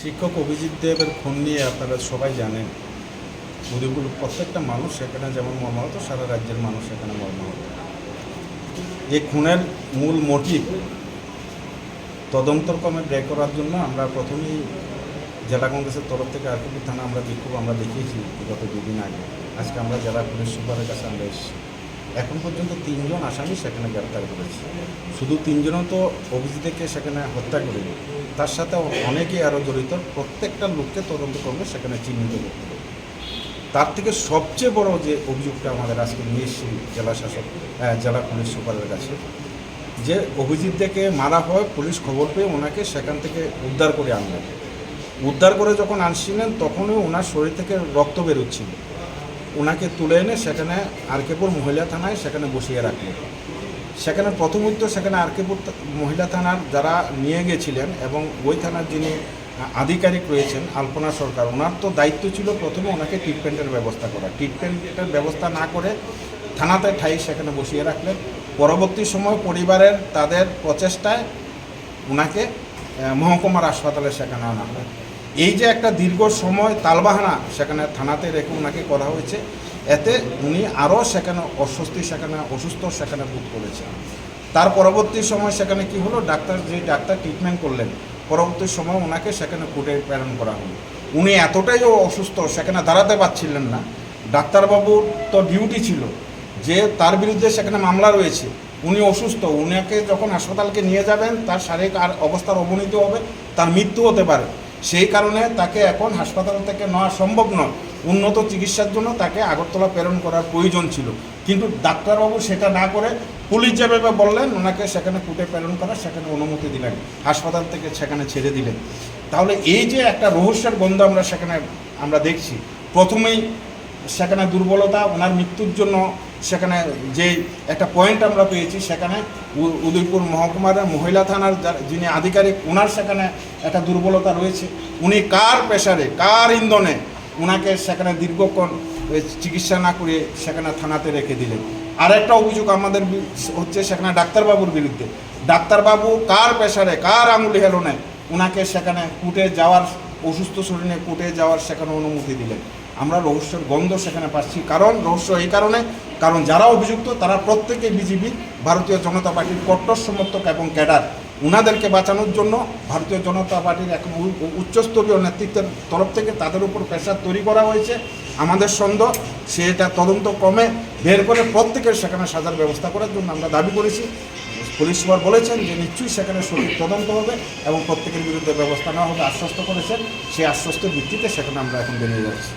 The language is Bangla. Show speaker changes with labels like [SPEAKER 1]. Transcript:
[SPEAKER 1] শিক্ষক অভিজিৎ দেবের খুন নিয়ে আপনারা সবাই জানেন। উদয়পুর প্রত্যেকটা মানুষ সেখানে যেমন মর্মাহত, সারা রাজ্যের মানুষ সেখানে মর্মাহত। এই খুনের মূল মোটিভ তদন্তক্রমে ব্যয় করার জন্য আমরা প্রথমেই জেলা কংগ্রেসের তরফ থেকে আরকুপুর থানা আমরা বিক্ষোভ আমরা দেখিয়েছি গত দুদিন আগে। আজকে আমরা জেলা পুলিশ সুপারের কাছে আমরা এসেছি। এখন পর্যন্ত তিনজন আসামি সেখানে গ্রেপ্তার করেছি। শুধু তিনজনও তো অভিজিৎকে সেখানে হত্যা করেনি। তার সাথে অনেকেই আরও জড়িত। প্রত্যেকটা লোককে তদন্তক্রমে সেখানে চিহ্নিত করতে হবে। তার থেকে সবচেয়ে বড় যে অভিযোগটা আমাদের আজকে নিয়ে এসেছি জেলা শাসক জেলা পুলিশ সুপারের কাছে, যে অভিজিৎ মারা হয়, পুলিশ খবর পেয়ে ওনাকে সেখান থেকে উদ্ধার করে আনলেন। উদ্ধার করে যখন আনছিলেন, তখনই ওনার শরীর থেকে রক্ত বেরোচ্ছিল। ওনাকে তুলে এনে সেখানে আরকেপুর মহিলা থানায় সেখানে বসিয়ে রাখলেন। সেখানে প্রথমত সেখানে আরকেপুর মহিলা থানার যারা নিয়ে গেছিলেন এবং ওই থানার যিনি আধিকারিক রয়েছেন, আলপনা সরকার, ওনার তো দায়িত্ব ছিল প্রথমে ওনাকে ট্রিটমেন্টের ব্যবস্থা করা। ট্রিটমেন্টের ব্যবস্থা না করে থানাতে ঠাই সেখানে বসিয়ে রাখলেন। পরবর্তী সময় পরিবারের তাদের প্রচেষ্টায় ওনাকে মহকুমার হাসপাতালে সেখানে আনা হয়। এই যে একটা দীর্ঘ সময় তালবাহানা সেখানে থানাতে রেখে ওনাকে করা হয়েছে, এতে উনি আরও সেখানে অস্বস্তি, সেখানে অসুস্থ, সেখানে বোধ করেছেন তার পরবর্তী সময় সেখানে কি হলো? ডাক্তার যে ডাক্তার ট্রিটমেন্ট করলেন, পরবর্তী সময় ওনাকে সেখানে কোর্টে প্রেরণ করা হলো। উনি এতটাই অসুস্থ, সেখানে দাঁড়াতে পারছিলেন না। ডাক্তারবাবুর তো ডিউটি ছিল যে তার বিরুদ্ধে সেখানে মামলা রয়েছে। উনি অসুস্থ, উনাকে যখন হাসপাতালকে নিয়ে যাবেন, তার শারীরিক আর অবস্থার অবনতি হবে, তার মৃত্যু হতে পারে। সেই কারণে তাকে এখন হাসপাতাল থেকে নেওয়া সম্ভব নয়। উন্নত চিকিৎসার জন্য তাকে আগরতলা প্রেরণ করার প্রয়োজন ছিল। কিন্তু ডাক্তারবাবু সেটা না করে পুলিশ যেভাবে বললেন, ওনাকে সেখানে কুটে প্রেরণ করা সেখানে অনুমতি দিলেন। হাসপাতাল থেকে সেখানে ছেড়ে দিলেন। তাহলে এই যে একটা রহস্যের গন্ধ আমরা সেখানে আমরা দেখছি, প্রথমেই সেখানে দুর্বলতা, ওনার মৃত্যুর জন্য সেখানে যে একটা পয়েন্ট আমরা পেয়েছি, সেখানে উদয়পুর মহকুমার মহিলা থানার যিনি আধিকারিক, ওনার সেখানে একটা দুর্বলতা রয়েছে। উনি কার প্রেশারে কার ইন্ধনে ওনাকে সেখানে দীর্ঘক্ষণ চিকিৎসা না করে সেখানে থানাতে রেখে দিলেন। আর একটা অভিযোগ আমাদের হচ্ছে সেখানে ডাক্তারবাবুর বিরুদ্ধে। ডাক্তারবাবু কার প্রেশারে কার আঙুলি হেলনে ওনাকে সেখানে কুটে যাওয়ার, অসুস্থ শরীরে কুটে যাওয়ার সেখানে অনুমতি দিলেন। আমরা রহস্যের গন্ধ সেখানে পাচ্ছি। কারণ, রহস্য এই কারণে, কারণ যারা অভিযুক্ত, তারা প্রত্যেকে বিজেপি ভারতীয় জনতা পার্টির কট্টর সমর্থক এবং ক্যাডার। উনাদেরকে বাঁচানোর জন্য ভারতীয় জনতা পার্টির এখন উচ্চস্তরীয় নেতৃত্বের তরফ থেকে তাদের উপর প্রেশার তৈরি করা হয়েছে। আমাদের সন্দেহ সেটা তদন্ত ক্রমে বের করে প্রত্যেকের সেখানে সাজার ব্যবস্থা করার জন্য আমরা দাবি করেছি। পুলিশ সুপার বলেছেন যে নিশ্চয়ই সেখানে সঠিক তদন্ত হবে এবং প্রত্যেকের বিরুদ্ধে ব্যবস্থা নেওয়া হবে। আশ্বস্ত করেছেন। সেই আশ্বস্তের ভিত্তিতে সেখানে আমরা এখন বেরিয়ে যাচ্ছি।